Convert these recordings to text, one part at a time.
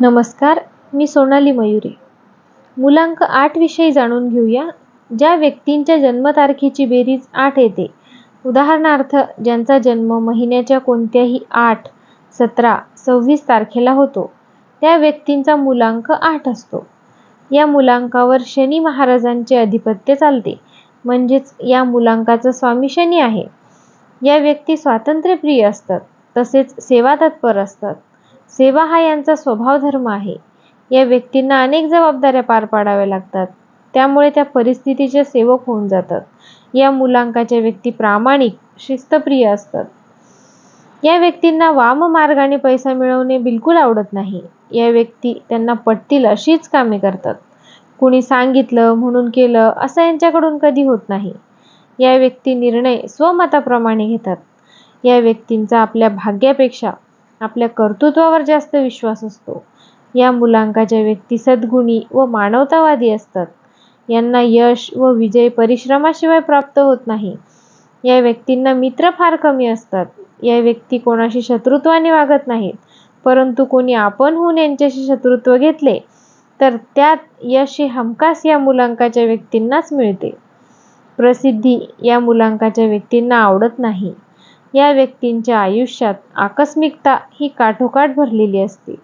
नमस्कार मी सोनाली मयुरे. मुलांक आठ विषयी जाणून घेऊया ज्या व्यक्तींच्या जन्मतारखेची बेरीज आठ येते. उदाहरणार्थ ज्यांचा जन्म महिन्याच्या कोणत्याही आठ सतरा सव्वीस तारखेला होतो. त्या व्यक्तींचा मुलांक आठ असतो. या मुलांकावर शनी महाराजांचे अधिपत्य चालते. म्हणजेच या मुलांकाचा स्वामी शनी आहे. या व्यक्ती स्वातंत्र्यप्रिय असतात. तसेच सेवा तत्पर असतात. सेवा हा यांचा स्वभाव धर्म आहे. या व्यक्तींना अनेक जबाबदाऱ्या पार पाडाव्या लागतात. त्यामुळे त्या परिस्थितीचे सेवक होऊन जातात. या मुलांकाच्या व्यक्ती प्रामाणिक शिस्तप्रिय असतात. या व्यक्तींना वाम मार्गाने पैसा मिळवणे बिलकुल आवडत नाही. या व्यक्ती त्यांना पटतील अशीच कामे करतात. कुणी सांगितलं म्हणून केलं असं यांच्याकडून कधी होत नाही. या व्यक्ती निर्णय स्वमताप्रमाणे घेतात. या व्यक्तींचा आपल्या भाग्यापेक्षा आपल्या कर्तृत्वावर जास्त विश्वास असतो. या मुलांकाच्या व्यक्ती सद्गुणी व मानवतावादी असतात. यांना यश व विजय परिश्रमाशिवाय प्राप्त होत नाही. या व्यक्तींना मित्र फार कमी असतात. या व्यक्ती कोणाशी शत्रुत्वाने वागत नाहीत. परंतु कोणी आपण होऊन यांच्याशी शत्रुत्व घेतले तर त्यात यश हे हमखास या मुलांकाच्या व्यक्तींनाच मिळते. प्रसिद्धी या मुलांकाच्या व्यक्तींना आवडत नाही. या व्यक्तींच्या आयुष्यात आकस्मिकता ही काठोकाठ भरलेली असते.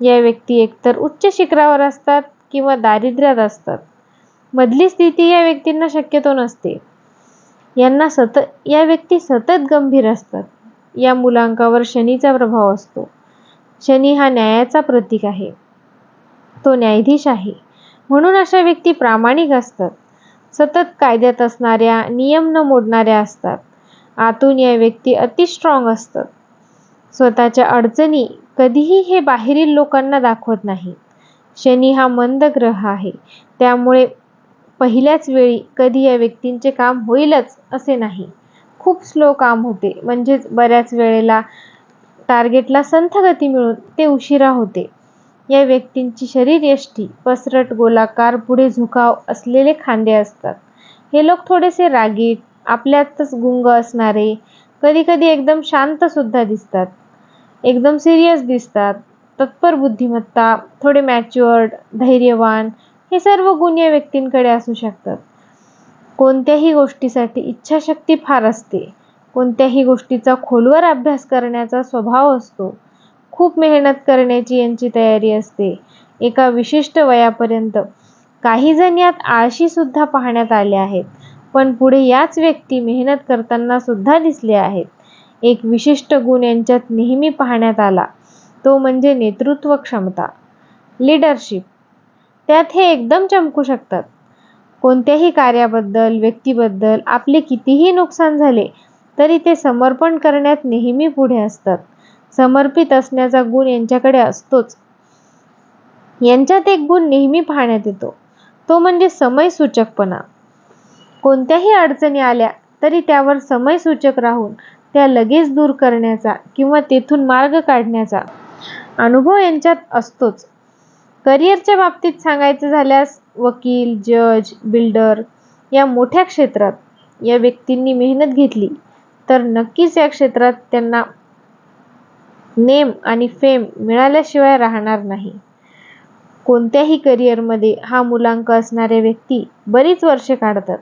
या व्यक्ती एकतर उच्च शिखरावर असतात किंवा दारिद्र्यात असतात. मधली स्थिती या व्यक्तींना शक्यतो नसते. यांना सतत या व्यक्ती सतत गंभीर असतात. या मुलांकावर शनीचा प्रभाव असतो. शनी हा न्यायाचा प्रतीक आहे. तो न्यायाधीश आहे. म्हणून अशा व्यक्ती प्रामाणिक असतात. सतत कायद्यात असणाऱ्या नियम न मोडणाऱ्या असतात. आतून या व्यक्ती अति स्ट्रॉंग असतात. स्वतःच्या अडचणी कधीही हे बाहेरील लोकांना दाखवत नाही शनी हा मंद ग्रह आहे. त्यामुळे पहिल्याच वेळी कधी या व्यक्तींचे काम होईलच असे नाही. खूप स्लो काम होते. म्हणजेच बऱ्याच वेळेला टार्गेटला संथ गती मिळून ते उशिरा होते. या व्यक्तींची शरीरयष्टी पसरट गोलाकार पुढे झुकाव असलेले खांदे असतात. हे लोक थोडेसे रागीट आपल्यातच गुंग असणारे कधी कधी एकदम शांत सुद्धा दिसतात. एकदम सिरियस दिसतात. तत्पर बुद्धिमत्ता थोडे मॅच्युअर्ड धैर्यवान हे सर्व गुण या व्यक्तींकडे असू शकतात. कोणत्याही गोष्टीसाठी इच्छाशक्ती फार असते. कोणत्याही गोष्टीचा खोलवर अभ्यास करण्याचा स्वभाव असतो. खूप मेहनत करण्याची यांची तयारी असते. एका विशिष्ट वयापर्यंत काही जण यात आळशी सुद्धा पाहण्यात आले आहेत. पण पुढे याच व्यक्ती मेहनत करताना सुद्धा दिसले आहेत. एक विशिष्ट गुण यांच्यात नेहमी पाहण्यात आला. तो म्हणजे नेतृत्व क्षमता. लीडरशिप. त्यात हे एकदम चमकू शकतात. कोणत्याही कार्याबद्दल व्यक्तीबद्दल आपले कितीही नुकसान झाले तरी ते समर्पण करण्यात नेहमी पुढे असतात. समर्पित असण्याचा गुण यांच्याकडे असतोच. यांच्यात एक गुण नेहमी पाहण्यात येतो. तो म्हणजे समयसूचकपणा. कोणत्याही अडचणी आल्या तरी त्यावर समयसूचक राहून त्या लगेच दूर करण्याचा किंवा तेथून मार्ग काढण्याचा अनुभव यांच्यात असतोच. करिअरच्या बाबतीत सांगायचं झाल्यास वकील जज बिल्डर या मोठ्या क्षेत्रात या व्यक्तींनी मेहनत घेतली. तर नक्कीच या क्षेत्रात त्यांना नेम आणि फेम मिळाल्याशिवाय राहणार नाही. कोणत्याही करिअरमध्ये हा मुलांक असणाऱ्या व्यक्ती बरीच वर्षे काढतात.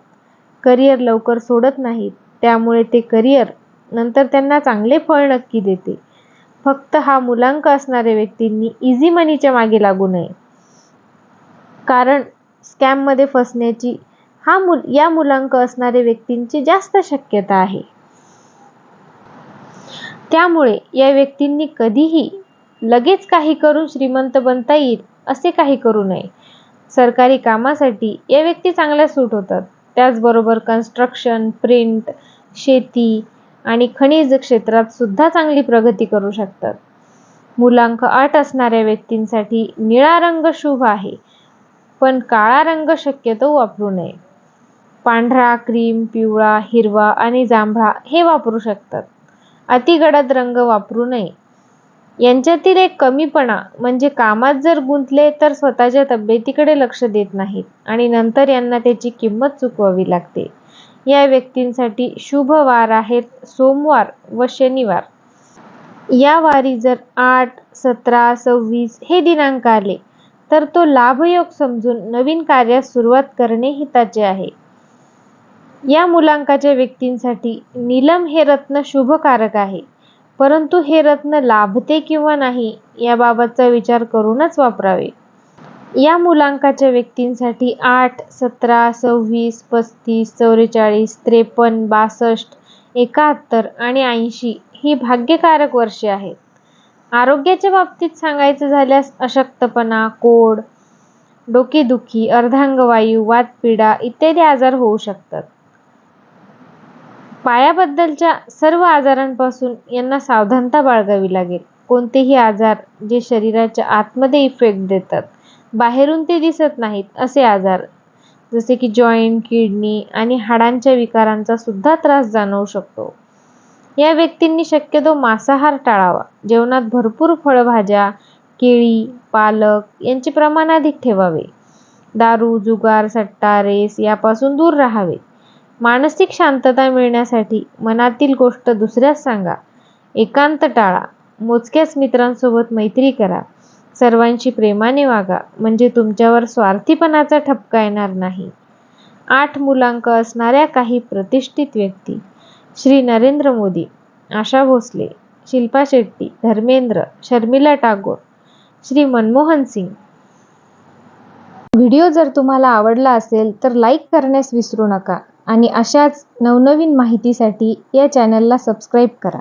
करिअर लवकर सोडत नाहीत. त्यामुळे ते करिअर नंतर त्यांना चांगले फळ नक्की देते. फक्त हा मुलांक असणाऱ्या व्यक्तींनी इझी मनीच्या मागे लागू नये. कारण स्कॅममध्ये फसण्याची हा मुल या मुलांक असणाऱ्या व्यक्तींची जास्त शक्यता आहे. त्यामुळे या व्यक्तींनी कधीही लगेच काही करून श्रीमंत बनता येईल असे काही करू नये. सरकारी कामासाठी या व्यक्ती चांगल्या सूट होतात. त्याचबरोबर कन्स्ट्रक्शन प्रिंट शेती आणि खनिज क्षेत्रात सुद्धा चांगली प्रगती करू शकतात. मुलांक आठ असणाऱ्या व्यक्तींसाठी निळा रंग शुभ आहे पण काळा रंग शक्यतो वापरू नये. पांढरा क्रीम पिवळा हिरवा आणि जांभळा हे वापरू शकतात. अतिगडद रंग वापरू नये. यांच्यातील एक कमीपणा म्हणजे कामात जर गुंतले तर स्वतःच्या तब्येतीकडे लक्ष देत नाहीत आणि नंतर यांना त्याची किंमत चुकवावी लागते. या व्यक्तींसाठी शुभ वार आहेत सोमवार व शनिवार. या वारी जर आठ सतरा सव्वीस हे दिनांक आले तर तो लाभयोग समजून नवीन कार्यास सुरुवात करणे हिताचे आहे. या मुलांकाच्या व्यक्तींसाठी नीलम हे रत्न शुभकारक आहे. परंतु हे रत्न लाभते किंवा नाही याबाबतचा विचार करूनच वापरावे. या मुलांकाच्या व्यक्तींसाठी आठ सतरा सव्वीस पस्तीस चौवेचाळीस त्रेपन्न बासष्ट एकाहत्तर आणि ऐंशी ही भाग्यकारक वर्षे आहेत. आरोग्याच्या बाबतीत सांगायचं झाल्यास अशक्तपणा कोड डोकेदुखी अर्धांगवायू वातपीडा इत्यादी आजार होऊ शकतात. पायाबद्दलच्या सर्व आजारांपासून यांना सावधानता बाळगावी लागेल. कोणतेही आजार जे शरीराच्या आतमध्ये इफेक्ट देतात. बाहेरून ते दिसत नाहीत असे आजार जसे की जॉईंट किडनी आणि हाडांच्या विकारांचा सुद्धा त्रास जाणवू शकतो. या व्यक्तींनी शक्यतो मांसाहार टाळावा. जेवणात भरपूर फळभाज्या केळी पालक यांचे प्रमाण अधिक ठेवावे. दारू जुगार सट्टा रेस यापासून दूर राहावे मानसिक शांतता मिळण्यासाठी मनातील गोष्ट दुसऱ्यास सांगा. एकांत टाळा. मोजक्याच मित्रांसोबत मैत्री करा. सर्वांशी प्रेमाने वागा. म्हणजे तुमच्यावर स्वार्थीपणाचा ठपका येणार नाही. आठ मुलांक असणाऱ्या काही प्रतिष्ठित व्यक्ती. श्री नरेंद्र मोदी आशा भोसले शिल्पा शेट्टी धर्मेंद्र शर्मिला टागोर श्री मनमोहन सिंग. व्हिडिओ जर तुम्हाला आवडला असेल तर लाईक करण्यास विसरू नका. आणि अशाच नवनवीन माहितीसाठी या चॅनलला सबस्क्राईब करा.